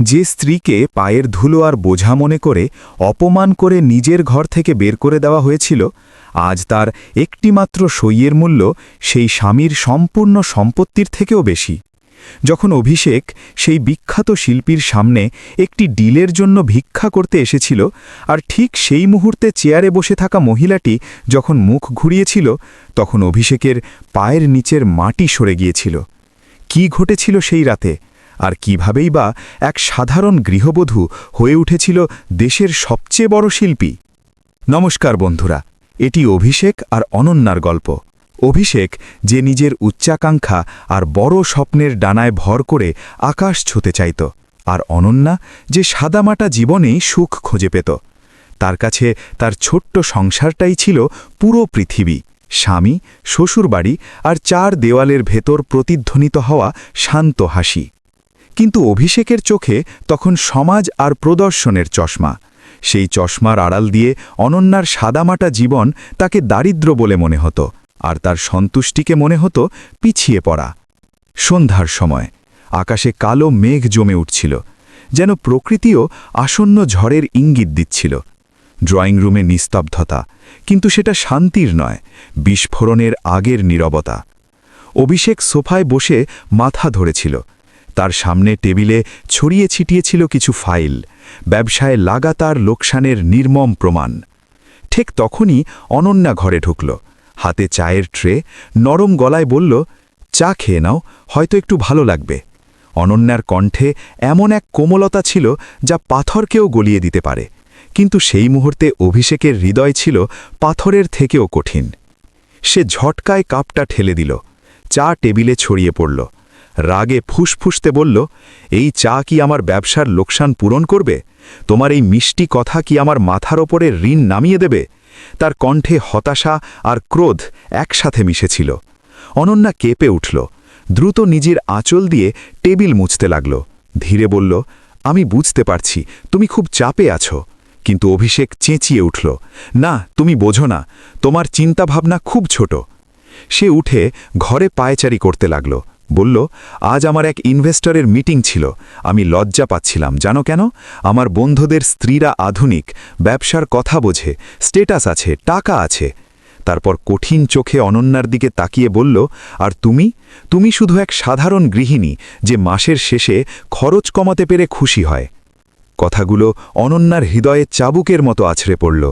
যে স্ত্রীকে পায়ের ধুলো আর বোঝা মনে করে অপমান করে নিজের ঘর থেকে বের করে দেওয়া হয়েছিল, আজ তার একটিমাত্র সইয়ের মূল্য সেই স্বামীর সম্পূর্ণ সম্পত্তির থেকেও বেশি। যখন অভিষেক সেই বিখ্যাত শিল্পীর সামনে একটি ডিলের জন্য ভিক্ষা করতে এসেছিল, আর ঠিক সেই মুহূর্তে চেয়ারে বসে থাকা মহিলাটি যখন মুখ ঘুরিয়েছিল, তখন অভিষেকের পায়ের নিচের মাটি সরে গিয়েছিল। কি ঘটেছিল সেই রাতে? আর কিভাবেই বা এক সাধারণ গৃহবধূ হয়ে উঠেছিল দেশের সবচেয়ে বড় শিল্পী। নমস্কার বন্ধুরা, এটি অভিষেক আর অনন্যার গল্প। অভিষেক যে নিজের উচ্চাকাঙ্ক্ষা আর বড় স্বপ্নের ডানায় ভর করে আকাশ ছুতে চাইত, আর অনন্যা যে সাদামাটা জীবনেই সুখ খুঁজে পেত। তার কাছে তার ছোট্ট সংসারটাই ছিল পুরো পৃথিবী, স্বামী, শ্বশুরবাড়ি আর চার দেওয়ালের ভেতর প্রতিধ্বনিত হওয়া শান্ত হাসি। কিন্তু অভিষেকের চোখে তখন সমাজ আর প্রদর্শনের চশমা। সেই চশমার আড়াল দিয়ে অনন্যার সাদামাটা জীবন তাকে দারিদ্র বলে মনে হতো, আর তার সন্তুষ্টিকে মনে হতো পিছিয়ে পড়া। সন্ধ্যার সময়, আকাশে কালো মেঘ জমে উঠছিল, যেন প্রকৃতিও আসন্ন ঝড়ের ইঙ্গিত দিচ্ছিল। ড্রয়িং রুমে নিস্তব্ধতা, কিন্তু সেটা শান্তির নয়, বিস্ফোরণের আগের নীরবতা। অভিষেক সোফায় বসে মাথা ধরেছিল তার সামনে টেবিলে ছড়িয়ে ছিটিয়েছিল কিছু ফাইল। ব্যবসায় লাগাতার লোকসানের নির্মম প্রমাণ। ঠিক তখনই অনন্যা ঘরে ঢুকল। হাতে চায়ের ট্রে নরম গলায় বলল, চা খেয়ে নাও, হয়তো একটু ভালো লাগবে। অনন্যার কণ্ঠে এমন এক কোমলতা ছিল যা পাথরকেও গলিয়ে দিতে পারে। কিন্তু সেই মুহূর্তে অভিষেকের হৃদয় ছিল পাথরের থেকেও কঠিন। সে ঝটকায় কাপটা ঠেলে দিল। চা টেবিলে ছড়িয়ে পড়ল। রাগে ফুসফুসতে বলল, এই চা কি আমার ব্যবসার লোকসান পূরণ করবে? তোমার এই মিষ্টি কথা কি আমার মাথার ওপরে ঋণ নামিয়ে দেবে? তার কণ্ঠে হতাশা আর ক্রোধ একসাথে মিশেছিল। অনন্যা কেঁপে উঠল, দ্রুত নিজের আঁচল দিয়ে টেবিল মুছতে লাগল। ধীরে বলল, আমি বুঝতে পারছি, তুমি খুব চাপে আছো। কিন্তু অভিষেক চেঁচিয়ে উঠল, না, তুমি বোঝো না, তোমার চিন্তাভাবনা খুব ছোট। সে উঠে ঘরে পায়চারি করতে লাগল। বলল, আজ আমার এক ইনভেস্টরের মিটিং ছিল। আমি লজ্জা পাচ্ছিলাম। জানো কেন? আমার বন্ধুদের স্ত্রীরা আধুনিক, ব্যবসার কথা বোঝে, স্টেটাস আছে, টাকা আছে। তারপর কঠিন চোখে অনন্যার দিকে তাকিয়ে বলল, আর তুমি? তুমি শুধু এক সাধারণ গৃহিণী যে মাসের শেষে খরচ কমাতে পেরে খুশি হয়। কথাগুলো অনন্যার হৃদয়ে চাবুকের মতো আছড়ে পড়ল।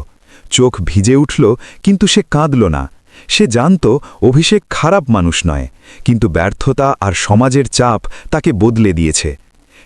চোখ ভিজে উঠল, কিন্তু সে কাঁদল না। সে জানত, অভিষেক খারাপ মানুষ নয়। কিন্তু ব্যর্থতা আর সমাজের চাপ তাকে বদলে দিয়েছে।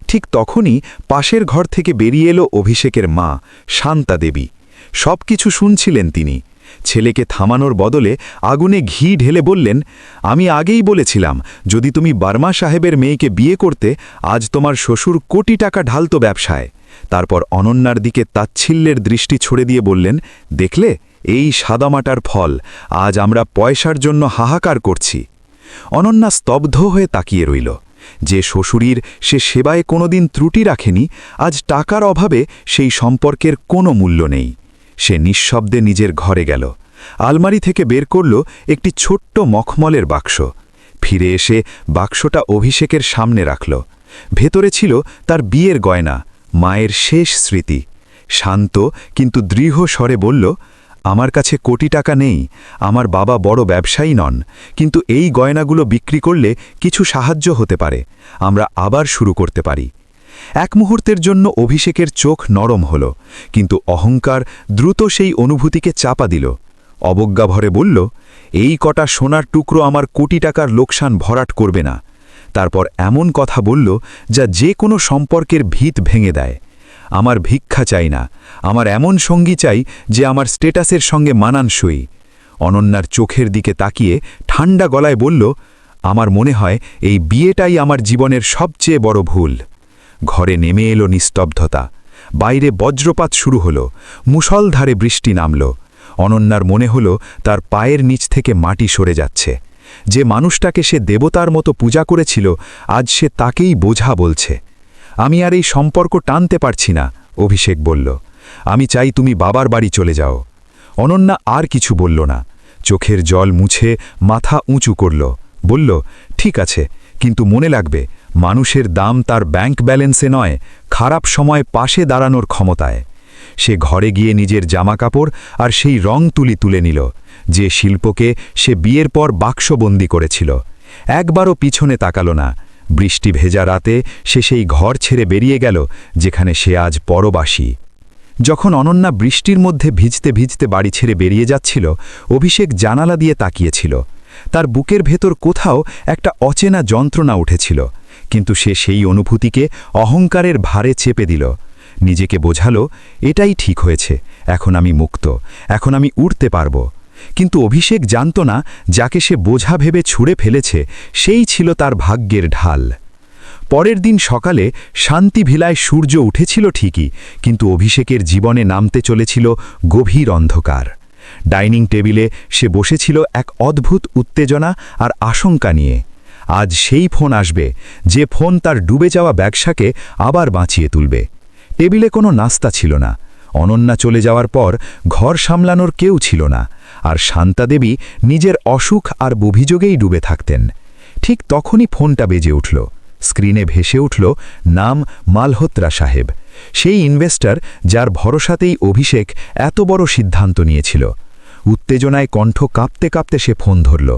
ঠিক তখনই পাশের ঘর থেকে বেরিয়ে এলো অভিষেকের মা, শান্তা দেবী। সব কিছু শুনছিলেন তিনি। ছেলেকে থামানোর বদলে আগুনে ঘি ঢেলে বললেন, আমি আগেই বলেছিলাম, যদি তুমি বার্মা সাহেবের মেয়েকে বিয়ে করতে, আজ তোমার শ্বশুর কোটি টাকা ঢালত ব্যবসায়। তারপর অনন্যার দিকে তাচ্ছিল্যের দৃষ্টি ছড়ে দিয়ে বললেন, দেখলে, এই সাদামাটার ফল, আজ আমরা পয়সার জন্য হাহাকার করছি। অনন্যা স্তব্ধ হয়ে তাকিয়ে রইল। যে শ্বশুরীর সে সেবায় কোনোদিন ত্রুটি রাখেনি, আজ টাকার অভাবে সেই সম্পর্কের কোনো মূল্য নেই। সে নিঃশব্দে নিজের ঘরে গেল। আলমারি থেকে বের করল একটি ছোট্ট মখমলের বাক্স। ফিরে এসে বাক্সটা অভিষেকের সামনে রাখল। ভেতরে ছিল তার বিয়ের গয়না, মায়ের শেষ স্মৃতি। শান্ত কিন্তু দৃঢ় স্বরে বলল আমার কাছে কোটি টাকা নেই, আমার বাবা বড় ব্যবসায়ী নন, কিন্তু এই গয়নাগুলো বিক্রি করলে কিছু সাহায্য হতে পারে, আমরা আবার শুরু করতে পারি। এক মুহূর্তের জন্য অভিষেকের চোখ নরম হল, কিন্তু অহংকার দ্রুত সেই অনুভূতিকে চাপা দিল। অবজ্ঞাভরে বলল, এই কটা সোনার টুকরো আমার কোটি টাকার লোকসান ভরাট করবে না। তারপর এমন কথা বলল, যা যে কোনো সম্পর্কের ভিত ভেঙে দেয়। আমার ভিক্ষা চাই না, আমার এমন সঙ্গী চাই যে আমার স্টেটাসের সঙ্গে মানানসই। অনন্যার চোখের দিকে তাকিয়ে ঠান্ডা গলায় বলল, আমার মনে হয় এই বিয়েটাই আমার জীবনের সবচেয়ে বড় ভুল। ঘরে নেমে এলো নিস্তব্ধতা। বাইরে বজ্রপাত শুরু হলো মুসলধারে বৃষ্টি নামল। অনন্যার মনে হলো তার পায়ের নিচ থেকে মাটি সরে যাচ্ছে। যে মানুষটাকে সে দেবতার মতো পূজা করেছিল, আজ সে তাকেই বোঝা বলছে। আমি আর এই সম্পর্ক টানতে পারছি না, অভিষেক বলল। আমি চাই তুমি বাবার বাড়ি চলে যাও। অনন্যা আর কিছু বলল না। চোখের জল মুছে মাথা উঁচু করল। বলল, ঠিক আছে, কিন্তু মনে লাগবে, মানুষের দাম তার ব্যাংক ব্যালেন্সে নয়, খারাপ সময় পাশে দাঁড়ানোর ক্ষমতায়। সে ঘরে গিয়ে নিজের জামাকাপড় আর সেই রং তুলি তুলে নিল, যে শিল্পকে সে বিয়ের পর বাক্সবন্দি করেছিল। একবারও পিছনে তাকালো না বৃষ্টি ভেজা রাতে সে সেই ঘর ছেড়ে বেরিয়ে গেল, যেখানে সে আজ পরবাসী। যখন অনন্যা বৃষ্টির মধ্যে ভিজতে ভিজতে বাড়ি ছেড়ে বেরিয়ে যাচ্ছিল, অভিষেক জানালা দিয়ে তাকিয়েছিল। তার বুকের ভেতর কোথাও একটা অচেনা যন্ত্রণা উঠেছিল, কিন্তু সে সেই অনুভূতিকে অহংকারের ভারে চেপে দিল। নিজেকে বোঝালো, এটাই ঠিক হয়েছে, এখন আমি মুক্ত, এখন আমি উঠতে পারব। কিন্তু অভিষেক জানত না যাকে সে বোঝা ভেবে ছুঁড়ে ফেলেছে, সেই ছিল তার ভাগ্যের ঢাল। পরের দিন সকালে শান্তি ভিলায় সূর্য উঠেছিল ঠিকই, কিন্তু অভিষেকের জীবনে নামতে চলেছিল গভীর অন্ধকার। ডাইনিং টেবিলে সে বসেছিল এক অদ্ভুত উত্তেজনা আর আশঙ্কা নিয়ে। আজ সেই ফোন আসবে, যে ফোন তার ডুবে যাওয়া ব্যবসাকে আবার বাঁচিয়ে তুলবে। টেবিলে কোনো নাস্তা ছিল না। অনন্যা চলে যাওয়ার পর ঘর সামলানোর কেউ ছিল না। আর শান্তাদেবী নিজের অসুখ আর অভিযোগেই ডুবে থাকতেন। ঠিক তখনই ফোনটা বেজে উঠল। স্ক্রিনে ভেসে উঠল, নাম মালহোত্রা সাহেব। সেই ইনভেস্টর যার ভরসাতেই অভিষেক এত বড় সিদ্ধান্ত নিয়েছিল। উত্তেজনায় কণ্ঠ কাঁপতে কাঁপতে সে ফোন ধরল,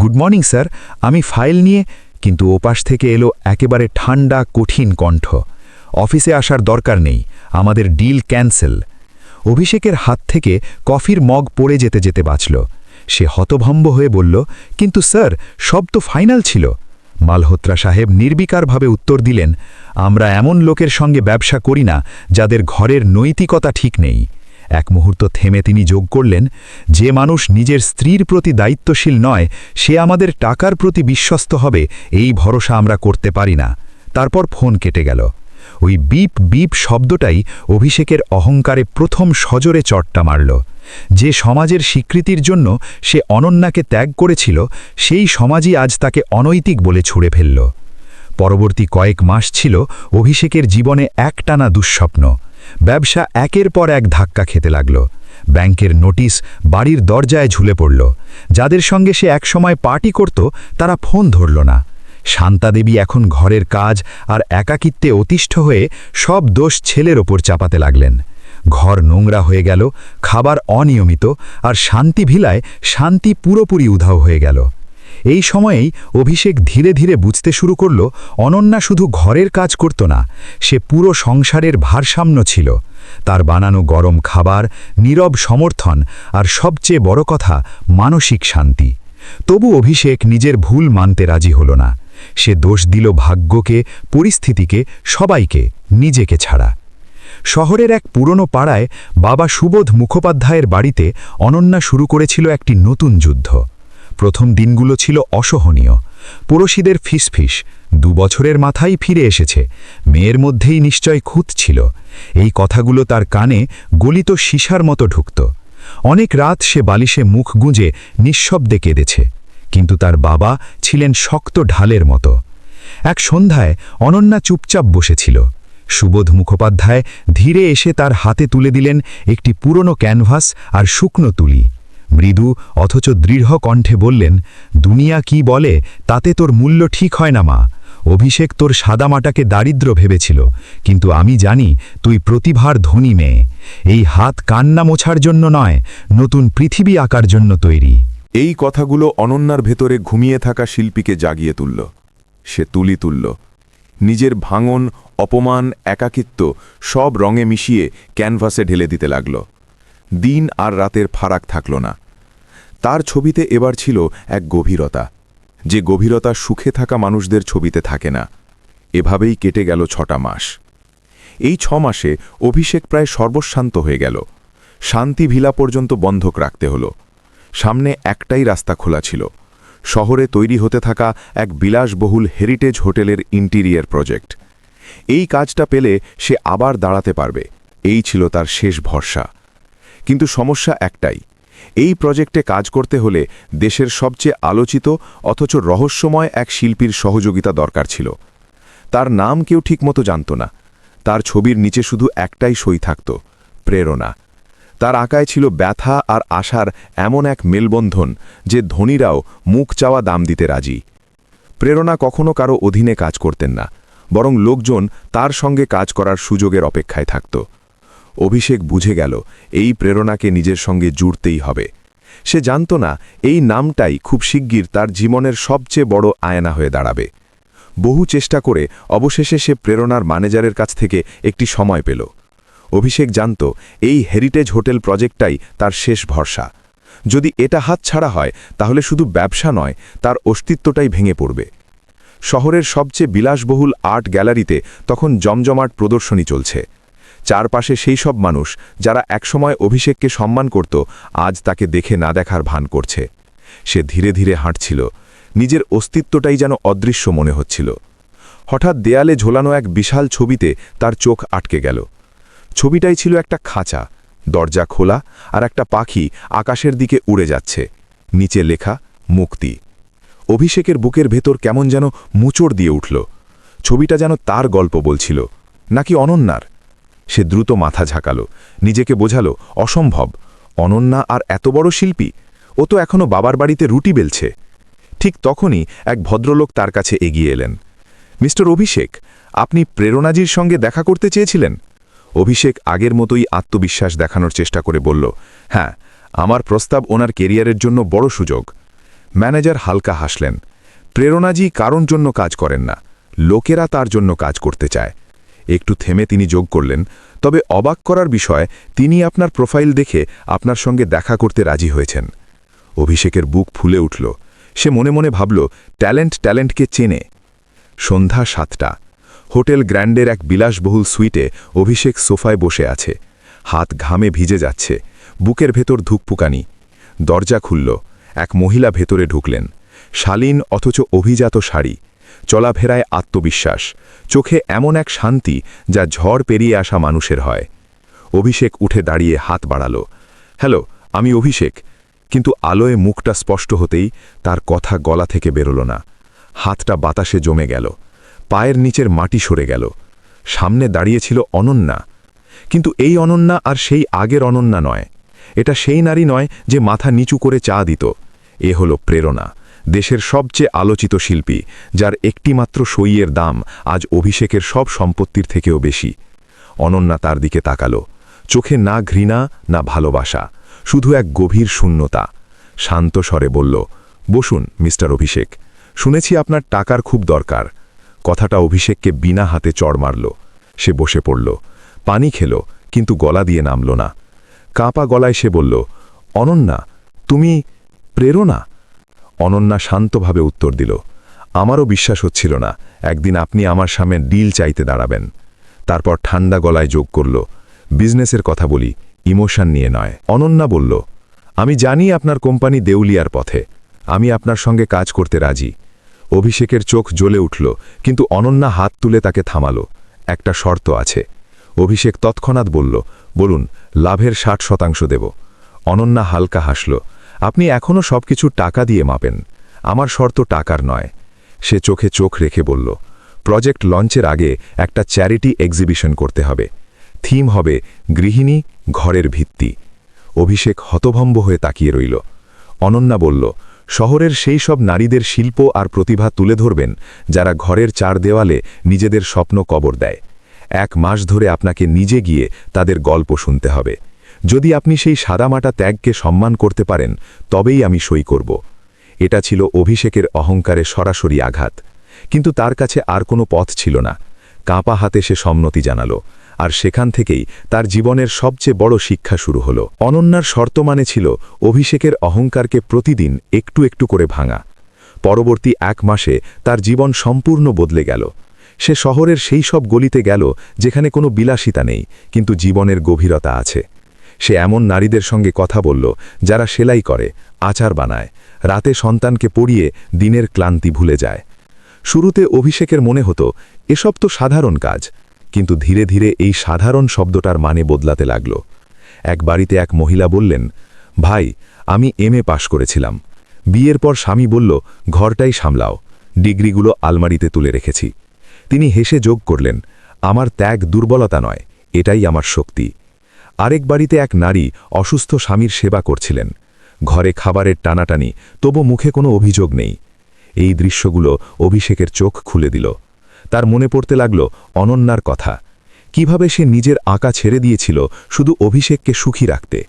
গুড মর্নিং, স্যার, আমি ফাইল নিয়ে কিন্তু ওপাশ থেকে এলো একেবারে ঠান্ডা কঠিন কণ্ঠ। অফিসে আসার দরকার নেই, আমাদের ডিল ক্যান্সেল। অভিষেকের হাত থেকে কফির মগ পড়ে যেতে যেতে বাঁচল। সে হতভম্ব হয়ে বলল, কিন্তু স্যার, সব তো ফাইনাল ছিল। মালহোত্রা সাহেব নির্বিকারভাবে উত্তর দিলেন, আমরা এমন লোকের সঙ্গে ব্যবসা করি না, যাদের ঘরের নৈতিকতা ঠিক নেই। এক মুহূর্ত থেমে তিনি যোগ করলেন, যে মানুষ নিজের স্ত্রীর প্রতি দায়িত্বশীল নয়, সে আমাদের টাকার প্রতি বিশ্বস্ত হবে, এই ভরসা আমরা করতে পারি না। তারপর ফোন কেটে গেল। ওই বিপ বিপ শব্দটাই অভিষেকের অহংকারে প্রথম সজরে চটটা মারল। যে সমাজের স্বীকৃতির জন্য সে অনন্যাকে ত্যাগ করেছিল, সেই সমাজই আজ তাকে অনৈতিক বলে ছুড়ে ফেলল। পরবর্তী কয়েক মাস ছিল অভিষেকের জীবনে একটানা দুঃস্বপ্ন। ব্যবসা একের পর এক ধাক্কা খেতে লাগল। ব্যাংকের নোটিশ বাড়ির দরজায় ঝুলে পড়ল। যাদের সঙ্গে সে একসময় পার্টি করত, তারা ফোন ধরল না। শান্তাদেবী এখন ঘরের কাজ আর একাকিত্বে অতিষ্ঠ হয়ে সব দোষ ছেলের ওপর চাপাতে লাগলেন। ঘর নোংরা হয়ে গেল, খাবার অনিয়মিত আর শান্তি ভিলায় শান্তি পুরোপুরি উধাও হয়ে গেল। এই সময়েই অভিষেক ধীরে ধীরে বুঝতে শুরু করল, অনন্যা শুধু ঘরের কাজ করত না, সে পুরো সংসারের ভারসাম্য ছিল। তার বানানো গরম খাবার, নীরব সমর্থন আর সবচেয়ে বড় কথা মানসিক শান্তি। তবু অভিষেক নিজের ভুল মানতে রাজি হল না। সে দোষ দিল ভাগ্যকে, পরিস্থিতিকে, সবাইকে, নিজেকে ছাড়া। শহরের এক পুরনো পাড়ায় বাবা সুবোধ মুখোপাধ্যায়ের বাড়িতে অনন্যা শুরু করেছিল একটি নতুন যুদ্ধ। প্রথম দিনগুলো ছিল অসহনীয়। পড়শিদের ফিসফিস, দু বছরের মাথায় ফিরে এসেছে। মেয়ের মধ্যেই নিশ্চয় খুঁত ছিল। এই কথাগুলো তার কানে গলিত সীসার মতো ঢুকত। অনেক রাত সে বালিশে মুখ গুঁজে নিঃশব্দে কেঁদেছে। কিন্তু তার বাবা ছিলেন শক্ত ঢালের মতো। এক সন্ধ্যায় অনন্যা চুপচাপ বসেছিল। সুবোধ মুখোপাধ্যায় ধীরে এসে তার হাতে তুলে দিলেন একটি পুরনো ক্যানভাস আর শুকনো তুলি। মৃদু, অথচ দৃঢ় কণ্ঠে বললেন, দুনিয়া কি বলে, তাতে তোর মূল্য ঠিক হয় না মা। অভিষেক তোর সাদামাটাকে দারিদ্র ভেবেছিল, কিন্তু আমি জানি তুই প্রতিভার ধনী মেয়ে। এই হাত কান্না মোছার জন্য নয়, নতুন পৃথিবী আঁকার জন্য তৈরি। এই কথাগুলো অনন্যার ভেতরে ঘুমিয়ে থাকা শিল্পীকে জাগিয়ে তুলল। সে তুলি তুলল। নিজের ভাঙন, অপমান, একাকিত্ব সব রঙে মিশিয়ে ক্যানভাসে ঢেলে দিতে লাগল। দিন আর রাতের ফারাক থাকল না। তার ছবিতে এবার ছিল এক গভীরতা, যে গভীরতা সুখে থাকা মানুষদের ছবিতে থাকে না। এভাবেই কেটে গেল ছটা মাস। এই ছ মাসে অভিষেক প্রায় সর্বশান্ত হয়ে গেল। শান্তি ভিলা পর্যন্ত বন্ধক রাখতে হলো। সামনে একটাই রাস্তা খোলা ছিল। শহরে তৈরি হতে থাকা এক বিলাসবহুল হেরিটেজ হোটেলের ইন্টিরিয়ার প্রজেক্ট এই কাজটা পেলে সে আবার দাঁড়াতে পারবে, এই ছিল তার শেষ ভরসা। কিন্তু সমস্যা একটাই, এই প্রজেক্টে কাজ করতে হলে দেশের সবচেয়ে আলোচিত অথচ রহস্যময় এক শিল্পীর সহযোগিতা দরকার ছিল। তার নাম কেউ ঠিকমতো জানত না, তার ছবির নিচে শুধু একটাই সই থাকত, প্রেরণা। তার আঁকায় ছিল ব্যথা আর আশার এমন এক মেলবন্ধন যে ধনীরাও মুখ চাওয়া দাম দিতে রাজি। প্রেরণা কখনো কারও অধীনে কাজ করতেন না, বরং লোকজন তার সঙ্গে কাজ করার সুযোগের অপেক্ষায় থাকত। অভিষেক বুঝে গেল, এই প্রেরণাকে নিজের সঙ্গে জুড়তেই হবে। সে জানত না, এই নামটাই খুব শিগগির তার জীবনের সবচেয়ে বড় আয়না হয়ে দাঁড়াবে। বহু চেষ্টা করে অবশেষে সে প্রেরণার ম্যানেজারের কাছ থেকে একটি সময় পেল। অভিষেক জানত, এই হেরিটেজ হোটেল প্রজেক্টটাই তার শেষ ভরসা। যদি এটা হাতছাড়া হয়, তাহলে শুধু ব্যবসা নয়, তার অস্তিত্বটাই ভেঙে পড়বে। শহরের সবচেয়ে বিলাসবহুল আর্ট গ্যালারিতে তখন জমজমাট প্রদর্শনী চলছে। চারপাশে সেই সব মানুষ যারা একসময় অভিষেককে সম্মান করত, আজ তাকে দেখে না দেখার ভান করছে। সে ধীরে ধীরে হাঁটছিল, নিজের অস্তিত্বটাই যেন অদৃশ্য মনে হচ্ছিল। হঠাৎ দেয়ালে ঝোলানো এক বিশাল ছবিতে তার চোখ আটকে গেল। ছবিটাই ছিল একটা খাঁচা, দরজা খোলা আর একটা পাখি আকাশের দিকে উড়ে যাচ্ছে। নিচে লেখা, মুক্তি। অভিষেকের বুকের ভেতর কেমন যেন মুচড় দিয়ে উঠল। ছবিটা যেন তার গল্প বলছিল, নাকি অনন্যার? সে দ্রুত মাথা ঝাঁকালো, নিজেকে বোঝালো, অসম্ভব, অনন্যা আর এত বড় শিল্পী? ও তো এখনও বাবার বাড়িতে রুটি বেলছে। ঠিক তখনই এক ভদ্রলোক তার কাছে এগিয়ে এলেন। মিস্টার অভিষেক, আপনি প্রেরণাজির সঙ্গে দেখা করতে চেয়েছিলেন? অভিষেক আগের মতোই আত্মবিশ্বাস দেখানোর চেষ্টা করে বলল হ্যাঁ আমার প্রস্তাব ওনার কেরিয়ারের জন্য বড় সুযোগ। ম্যানেজার হালকা হাসলেন প্রেরণাজি কারণ জন্য কাজ করেন না, লোকেরা তার জন্য কাজ করতে চায়। একটু থেমে তিনি যোগ করলেন, তবে অবাক করার বিষয়, তিনি আপনার প্রোফাইল দেখে আপনার সঙ্গে দেখা করতে রাজি হয়েছেন। অভিষেকের বুক ফুলে উঠল, সে মনে মনে ভাবল, ট্যালেন্ট ট্যালেন্টকে চেনে। সন্ধ্যা সাতটা হোটেল গ্র্যান্ডের এক বিলাসবহুল সুইটে অভিষেক সোফায় বসে আছে। হাত ঘামে ভিজে যাচ্ছে। বুকের ভেতর ধুকপুকানি। দরজা খুলল। এক মহিলা ভেতরে ঢুকলেন। শালীন অথচ অভিজাত শাড়ি। চলাফেরায় আত্মবিশ্বাস। চোখে এমন এক শান্তি যা ঝড় পেরিয়ে আসা মানুষের হয়। অভিষেক উঠে দাঁড়িয়ে হাত বাড়াল। হ্যালো, আমি অভিষেক। কিন্তু আলোয় মুখটা স্পষ্ট হতেই তার কথা গলা থেকে বেরোল না। হাতটা বাতাসে জমে গেল। পায়ের নিচের মাটি সরে গেল। সামনে দাঁড়িয়েছিল অনন্যা। কিন্তু এই অনন্যা আর সেই আগের অনন্যা নয়। এটা সেই নারী নয় যে মাথা নিচু করে চা দিত। এ হল প্রেরণা, দেশের সবচেয়ে আলোচিত শিল্পী, যার একটিমাত্র সইয়ের দাম আজ অভিষেকের সব সম্পত্তির থেকেও বেশি। অনন্যা তার দিকে তাকালো। চোখে না ঘৃণা, না ভালোবাসা, শুধু এক গভীর শূন্যতা। শান্ত স্বরে বলল, বসুন, মিস্টার অভিষেক। শুনেছি আপনার টাকার খুব দরকার। কথাটা অভিষেককে বিনা হাতে চড় মারল। সে বসে পড়ল। পানি খেল, কিন্তু গলা দিয়ে নামল না। কাঁপা গলায় সে বলল, অনন্যা, তুমি প্রেরণা? অনন্যা শান্তভাবে উত্তর দিল, আমারও বিশ্বাস হচ্ছিল না, একদিন আপনি আমার সামনে ডিল চাইতে দাঁড়াবেন। তারপর ঠান্ডা গলায় যোগ করল, বিজনেসের কথা বলি, ইমোশন নিয়ে নয়। অনন্যা বলল, আমি জানি আপনার কোম্পানি দেউলিয়ার পথে। আমি আপনার সঙ্গে কাজ করতে রাজি। অভিষেকের চোখ জ্বলে উঠল, কিন্তু অনন্যা হাত তুলে তাকে থামালো। একটা শর্ত আছে। অভিষেক তৎক্ষণাৎ বলল, বলুন, লাভের ষাট শতাংশ দেব। অনন্যা হালকা হাসল, আপনি এখনও সবকিছু টাকা দিয়ে মাপেন। আমার শর্ত টাকার নয়। সে চোখে চোখ রেখে বলল, প্রজেক্ট লঞ্চের আগে একটা চ্যারিটি এক্সিবিশন করতে হবে। থিম হবে গৃহিণী, ঘরের ভিত্তি। অভিষেক হতভম্ব হয়ে তাকিয়ে রইল। অনন্যা বলল শহরের সেই সব নারীদের শিল্প আর প্রতিভা তুলে ধরবেন যারা ঘরের চার দেওয়ালে নিজেদের স্বপ্ন কবর দেয়। এক মাস ধরে আপনাকে নিজে গিয়ে তাদের গল্প শুনতে হবে। যদি আপনি সেই সাদামাটা ত্যাগকে সম্মান করতে পারেন, তবেই আমি সই করব। এটা ছিল অভিষেকের অহংকারে সরাসরি আঘাত। কিন্তু তার কাছে আর কোনো পথ ছিল না। কাঁপা হাতে সে সম্মতি জানালো। আর সেখান থেকেই তার জীবনের সবচেয়ে বড় শিক্ষা শুরু হলো। অনন্যার শর্ত মানে ছিল অভিষেকের অহংকারকে প্রতিদিন একটু একটু করে ভাঙা। পরবর্তী এক মাসে তার জীবন সম্পূর্ণ বদলে গেল। সে শহরের সেই সব গলিতে গেল যেখানে কোনো বিলাসিতা নেই, কিন্তু জীবনের গভীরতা আছে। সে এমন নারীদের সঙ্গে কথা বলল যারা সেলাই করে, আচার বানায়, রাতে সন্তানকে পড়িয়ে দিনের ক্লান্তি ভুলে যায়। শুরুতে অভিষেকের মনে হতো, এসব তো সাধারণ কাজ কিন্তু ধীরে ধীরে এই সাধারণ শব্দটার মানে বদলাতে লাগল। এক বাড়িতে এক মহিলা বললেন, ভাই, আমি এম এ পাশ করেছিলাম। বিয়ের পর স্বামী বলল, ঘরটাই সামলাও, ডিগ্রিগুলো আলমারিতে তুলে রেখেছি। তিনি হেসে যোগ করলেন, আমার ত্যাগ দুর্বলতা নয়, এটাই আমার শক্তি। আরেক বাড়িতে এক নারী অসুস্থ স্বামীর সেবা করছিলেন। ঘরে খাবারের টানাটানি, তবু মুখে কোনো অভিযোগ নেই। এই দৃশ্যগুলো অভিষেকের চোখ খুলে দিল। তার মনে পড়তে লাগল অনন্যার কথা। কীভাবে সে নিজের আঁকা ছেড়ে দিয়েছিল শুধু অভিষেককে সুখী রাখতে।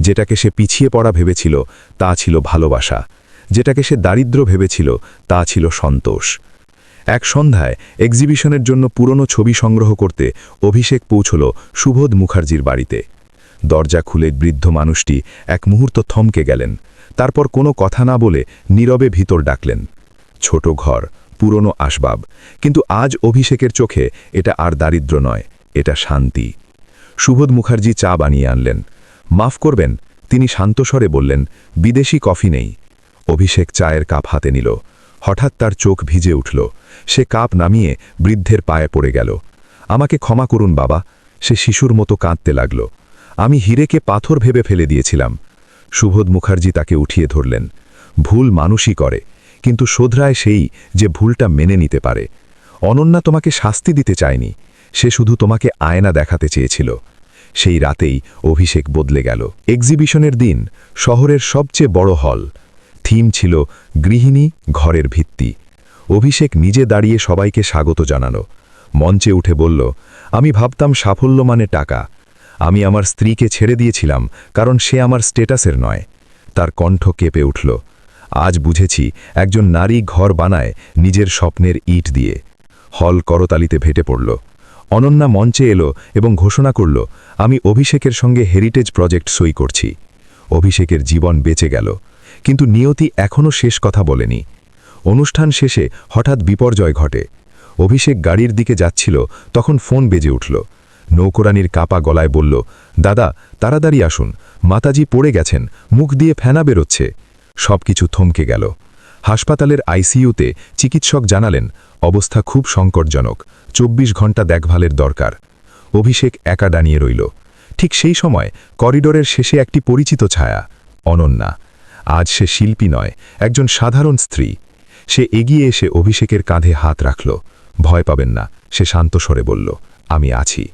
যেটাকে সে পিছিয়ে পড়া ভেবেছিল, তা ছিল ভালোবাসা। যেটাকে সে দারিদ্র ভেবেছিল, তা ছিল সন্তোষ। এক সন্ধ্যায় এক্সিবিশনের জন্য পুরনো ছবি সংগ্রহ করতে অভিষেক পৌঁছল সুবোধ মুখার্জির বাড়িতে। দরজা খুলে বৃদ্ধ মানুষটি এক মুহূর্ত থমকে গেলেন। তারপর কোনো কথা না বলে নীরবে ভিতর ডাকলেন। ছোট ঘর পুরনো আসবাব। কিন্তু আজ অভিষেকের চোখে এটা আর দারিদ্র নয়, এটা শান্তি। সুবোধ মুখার্জি চা বানিয়ে আনলেন। মাফ করবেন, তিনি শান্তস্বরে বললেন, বিদেশি কফি নেই। অভিষেক চায়ের কাপ হাতে নিল। হঠাৎ তার চোখ ভিজে উঠল। সে কাপ নামিয়ে বৃদ্ধের পায়ে পড়ে গেল। আমাকে ক্ষমা করুন বাবা। সে শিশুর মতো কাঁদতে লাগল। আমি হিরেকে পাথর ভেবে ফেলে দিয়েছিলাম। সুবোধ মুখার্জি তাকে উঠিয়ে ধরলেন। ভুল মানুষই করে। কিন্তু শোধরায় সেই যে ভুলটা মেনে নিতে পারে। অনন্যা তোমাকে শাস্তি দিতে চায়নি, সে শুধু তোমাকে আয়না দেখাতে চেয়েছিল। সেই রাতেই অভিষেক বদলে গেল। এক্সিবিশনের দিন, শহরের সবচেয়ে বড় হল। থিম ছিল গৃহিণী, ঘরের ভিত্তি। অভিষেক নিজে দাঁড়িয়ে সবাইকে স্বাগত জানালো। মঞ্চে উঠে বলল, আমি ভাবতাম সাফল্য মানে টাকা। আমি আমার স্ত্রীকে ছেড়ে দিয়েছিলাম, কারণ সে আমার স্টেটাসের নয়। তার কণ্ঠ কেঁপে উঠল। আজ বুঝেছি একজন নারী ঘর বানায় নিজের স্বপ্নের ইট দিয়ে। হল করতালিতে ভেটে পড়ল। অনন্যা মঞ্চে এলো এবং ঘোষণা করল, আমি অভিষেকের সঙ্গে হেরিটেজ প্রজেক্ট সই করছি। অভিষেকের জীবন বেঁচে গেল। কিন্তু নিয়তি এখনও শেষ কথা বলেনি। অনুষ্ঠান শেষে হঠাৎ বিপর্যয় ঘটে। অভিষেক গাড়ির দিকে যাচ্ছিল, তখন ফোন বেজে উঠল। নৌকরানির কাপা গলায় বলল, দাদা, তাড়াতাড়ি আসুন। মাতাজি পড়ে গেছেন, মুখ দিয়ে ফেনা বেরোচ্ছে। সবকিছু থমকে গেল। হাসপাতালের আইসিইউতে চিকিৎসক জানালেন, অবস্থা খুব সংকটজনক, চব্বিশ ঘণ্টা দেখভালের দরকার। অভিষেক একা দাঁড়িয়ে রইল। ঠিক সেই সময় করিডোরের শেষে একটি পরিচিত ছায়া, অনন্যা। আজ সে শিল্পী নয়, একজন সাধারণ স্ত্রী। সে এগিয়ে এসে অভিষেকের কাঁধে হাত রাখল। ভয় পাবেন না, সে শান্ত স্বরে বলল, আমি আছি।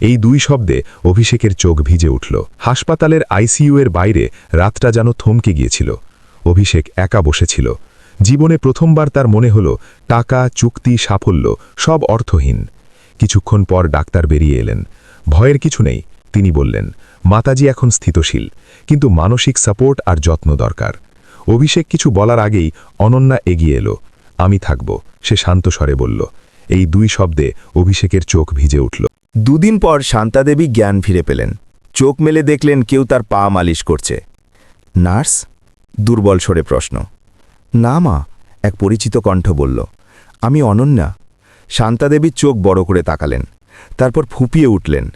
এই দুই শব্দে অভিষেকের চোখ ভিজে উঠল। হাসপাতালের আইসিইউ এর বাইরে রাতটা যেন থমকে গিয়েছিল। অভিষেক একা বসেছিল। জীবনে প্রথমবার তার মনে হল, টাকা, চুক্তি, সাফল্য সব অর্থহীন। কিছুক্ষণ পর ডাক্তার বেরিয়ে এলেন। ভয়ের কিছু নেই, তিনি বললেন, মাতাজি এখন স্থিতশীল, কিন্তু মানসিক সাপোর্ট আর যত্ন দরকার। অভিষেক কিছু বলার আগেই অনন্যা এগিয়ে এলো। আমি থাকব, সে শান্ত স্বরে বলল। এই দুই শব্দে অভিষেকের চোখ ভিজে উঠল। দুদিন পর শান্তাদেবী জ্ঞান ফিরে পেলেন। চোখ মেলে দেখলেন কেউ তার পা মালিশ করছে। নার্স? দুর্বল সরে প্রশ্ন। না মা, এক পরিচিত কণ্ঠ বলল। আমি অনন্যা। শান্তাদেবীর চোখ বড় করে তাকালেন। তারপর ফুপিয়ে উঠলেন।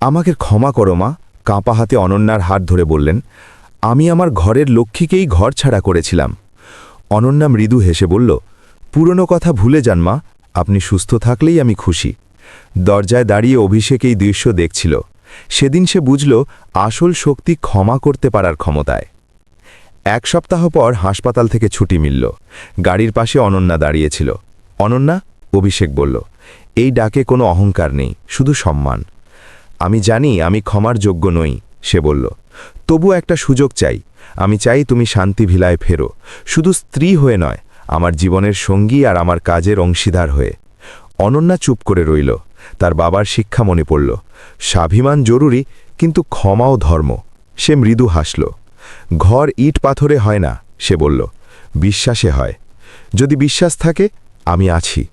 আমাকে ক্ষমা করো মা, কাঁপা হাতে অনন্যার হাত ধরে বললেন। আমি আমার ঘরের লক্ষ্মীকেই ঘর ছাড়া করেছিলাম। অনন্যা মৃদু হেসে বলল, পুরনো কথা ভুলে যান মা, আপনি সুস্থ থাকলেই আমি খুশি। দরজায় দাঁড়িয়ে অভিষেক এই দৃশ্য দেখছিল। সেদিন সে বুঝল, আসল শক্তি ক্ষমা করতে পারার ক্ষমতায়। এক সপ্তাহ পর হাসপাতাল থেকে ছুটি মিলল। গাড়ির পাশে অনন্যা দাঁড়িয়েছিল। অনন্যা অভিষেক বলল, এই ডাকে কোনো অহংকার নেই, শুধু সম্মান। আমি জানি আমি ক্ষমার যোগ্য নই, সে বলল। তবু একটা সুযোগ চাই। আমি চাই তুমি শান্তি ভিলায় ফেরো। শুধু স্ত্রী হয়ে নয়, আমার জীবনের সঙ্গী আর আমার কাজের অংশীদার হয়ে। অনন্যা চুপ করে রইল। তার বাবার শিক্ষা মনে পড়ল, স্বাভিমান জরুরি, কিন্তু ক্ষমাও ধর্ম। সে মৃদু হাসল। ঘর ইট পাথরে হয় না, সে বলল, বিশ্বাসে হয়। যদি বিশ্বাস থাকে, আমি আছি।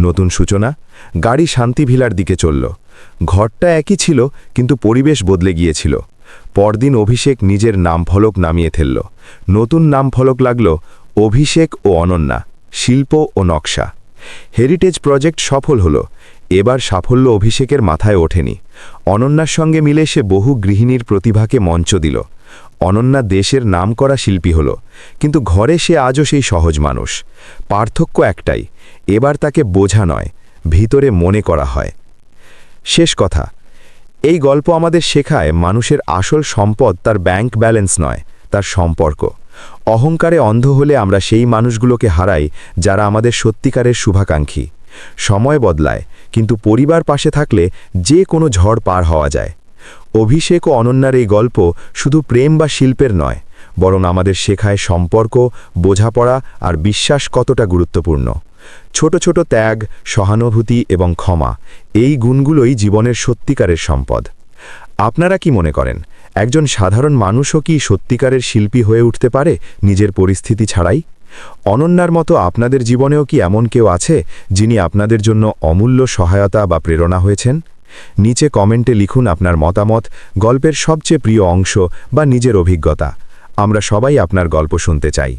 নতুন সূচনা, গাড়ি শান্তি ভিলার দিকে চলল। ঘরটা একই ছিল, কিন্তু পরিবেশ বদলে গিয়েছিল। পরদিন অভিষেক নিজের নামফলক নামিয়ে ফেলল। নতুন নামফলক লাগল অভিষেক ও অনন্যা, শিল্প ও নকশা। হেরিটেজ প্রজেক্ট সফল হল। এবার সাফল্য অভিষেকের মাথায় ওঠেনি। অনন্যার সঙ্গে মিলে সে বহু গৃহিণীর প্রতিভাকে মঞ্চ দিল। অনন্যা দেশের নামকরা শিল্পী হল, কিন্তু ঘরে সে আজও সেই সহজ মানুষ। পার্থক্য একটাই, এবার তাকে বোঝা নয়, ভিতরে মনে করা হয়। শেষ কথা, এই গল্প আমাদের শেখায় মানুষের আসল সম্পদ তার ব্যাংক ব্যালেন্স নয়, তার সম্পর্ক। অহংকারে অন্ধ হলে আমরা সেই মানুষগুলোকে হারাই যারা আমাদের সত্যিকারের শুভাকাঙ্ক্ষী। সময় বদলায়, কিন্তু পরিবার পাশে থাকলে যে কোনো ঝড় পার হওয়া যায়। অভিষেক ও অনন্যার এই গল্প শুধু প্রেম বা শিল্পের নয়, বরং আমাদের শেখায় সম্পর্ক, বোঝাপড়া আর বিশ্বাস কতটা গুরুত্বপূর্ণ। ছোট ছোট ত্যাগ, সহানুভূতি এবং ক্ষমা, এই গুণগুলোই জীবনের সত্যিকারের সম্পদ। আপনারা কি মনে করেন, একজন সাধারণ মানুষও কি সত্যিকারের শিল্পী হয়ে উঠতে পারে নিজের পরিস্থিতি ছাড়াই? অনন্যার মতো আপনাদের জীবনেও কি এমন কেউ আছে যিনি আপনাদের জন্য অমূল্য সহায়তা বা প্রেরণা হয়েছেন? নিচে কমেন্টে লিখুন আপনার মতামত, গল্পের সবচেয়ে প্রিয় অংশ বা নিজের অভিজ্ঞতা। আমরা সবাই আপনার গল্প শুনতে চাই।